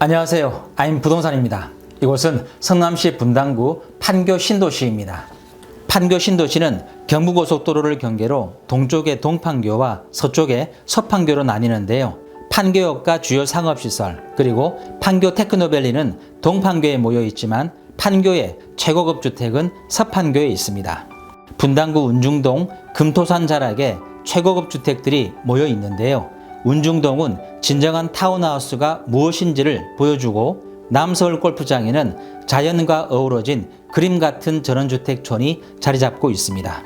안녕하세요. 아임 부동산입니다. 이곳은 성남시 분당구 판교 신도시입니다. 판교 신도시는 경부고속도로를 경계로 동쪽에 동판교와 서쪽에 서판교로 나뉘는데요. 판교역과 주요 상업시설 그리고 판교 테크노밸리는 동판교에 모여 있지만 판교의 최고급 주택은 서판교에 있습니다. 분당구 운중동 금토산 자락에 최고급 주택들이 모여 있는데요. 운중동은 진정한 타운하우스가 무엇인지를 보여주고 남서울 골프장에는 자연과 어우러진 그림 같은 전원주택촌이 자리 잡고 있습니다.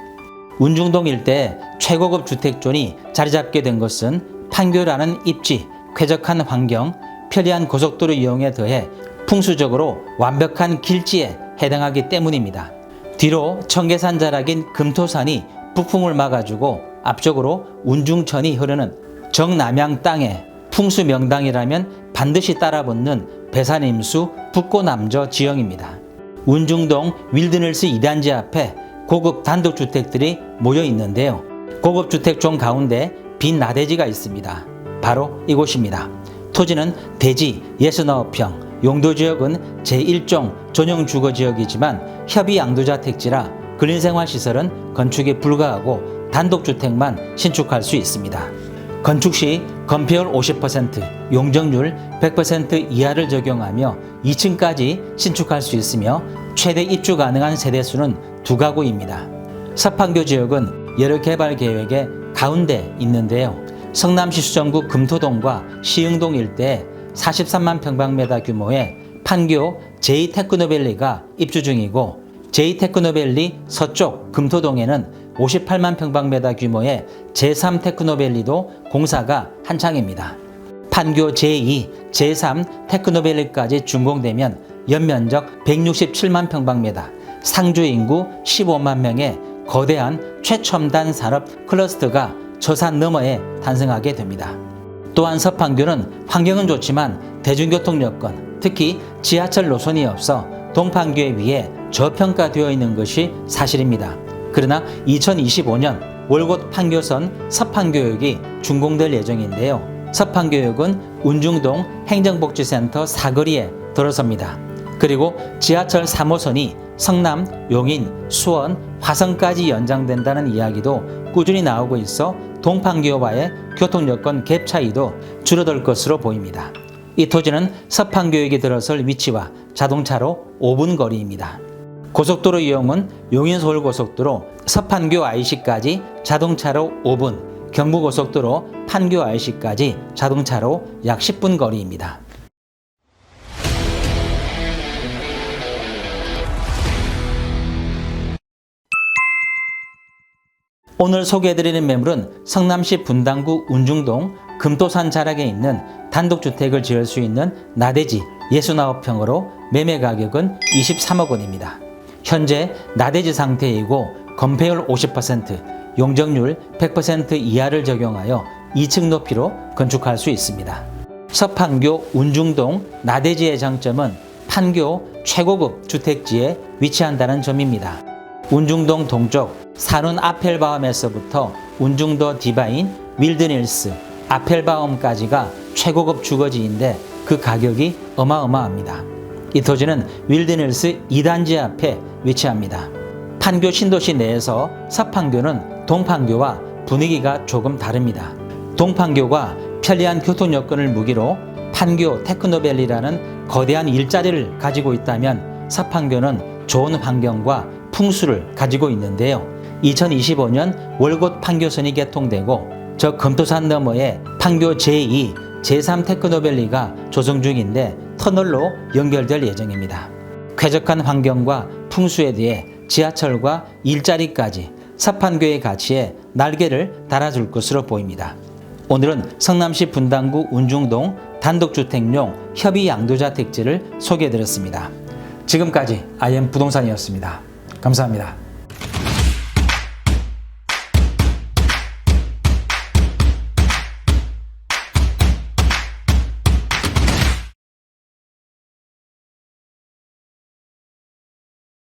운중동 일대에 최고급 주택촌이 자리 잡게 된 것은 판교라는 입지, 쾌적한 환경, 편리한 고속도로 이용에 더해 풍수적으로 완벽한 길지에 해당하기 때문입니다. 뒤로 청계산 자락인 금토산이 북풍을 막아주고 앞쪽으로 운중천이 흐르는 정남향 땅에 풍수 명당이라면 반드시 따라붙는 배산임수 북고남저 지형입니다. 운중동 윌드닐스 2단지 앞에 고급 단독주택들이 모여 있는데요. 고급 주택촌 가운데 빈 나대지가 있습니다. 바로 이곳입니다. 토지는 대지 69평, 용도지역은 제1종 전용 주거지역이지만 협의 양도자 택지라 근린생활시설은 건축에 불과하고 단독주택만 신축할 수 있습니다. 건축 시 건폐율 50%, 용적률 100% 이하를 적용하며 2층까지 신축할 수 있으며 최대 입주 가능한 세대수는 두 가구입니다. 서판교 지역은 여러 개발 계획의 가운데 있는데요. 성남시 수정구 금토동과 시흥동 일대에 43만 평방미터 규모의 판교 제2테크노밸리가 입주 중이고 제2테크노밸리 서쪽 금토동에는 58만 평방미터 규모의 제3 테크노밸리도 공사가 한창입니다. 판교 제2, 제3 테크노밸리까지 준공되면 연면적 167만 평방미터, 상주 인구 15만 명의 거대한 최첨단 산업 클러스터가 저산 너머에 탄생하게 됩니다. 또한 서판교는 환경은 좋지만 대중교통 여건, 특히 지하철 노선이 없어 동판교에 비해 저평가되어 있는 것이 사실입니다. 그러나 2025년 월곶 판교선 서판교역이 준공될 예정인데요. 서판교역은 운중동 행정복지센터 사거리에 들어섭니다. 그리고 지하철 3호선이 성남, 용인, 수원, 화성까지 연장된다는 이야기도 꾸준히 나오고 있어 동판교와의 교통 여건 갭 차이도 줄어들 것으로 보입니다. 이 토지는 서판교역이 들어설 위치와 자동차로 5분 거리입니다. 고속도로 이용은 용인 서울고속도로 서판교 IC까지 자동차로 5분, 경부고속도로 판교 IC까지 자동차로 약 10분 거리입니다. 오늘 소개해드리는 매물은 성남시 분당구 운중동 금토산 자락에 있는 단독주택을 지을 수 있는 나대지 69평으로 매매 가격은 23억 원입니다. 현재 나대지 상태이고 건폐율 50%, 용적률 100% 이하를 적용하여 2층 높이로 건축할 수 있습니다. 서판교 운중동 나대지의 장점은 판교 최고급 주택지에 위치한다는 점입니다. 운중동 동쪽 산운 아펠바움에서부터 운중도 디바인 윌드닐스 아펠바움까지가 최고급 주거지인데 그 가격이 어마어마합니다. 이 토지는 윌드닐스 2단지 앞에 위치합니다. 판교 신도시 내에서 서판교는 동판교와 분위기가 조금 다릅니다. 동판교가 편리한 교통 여건을 무기로 판교 테크노밸리라는 거대한 일자리를 가지고 있다면 서판교는 좋은 환경과 풍수를 가지고 있는데요. 2025년 월곶 판교선이 개통되고 저 금토산 너머에 판교 제2, 제3 테크노밸리가 조성 중인데 터널로 연결될 예정입니다. 쾌적한 환경과 풍수에 대해 지하철과 일자리까지 서판교의 가치에 날개를 달아줄 것으로 보입니다. 오늘은 성남시 분당구 운중동 단독주택용 협의 양도자 택지를 소개해드렸습니다. 지금까지 IM 부동산이었습니다. 감사합니다.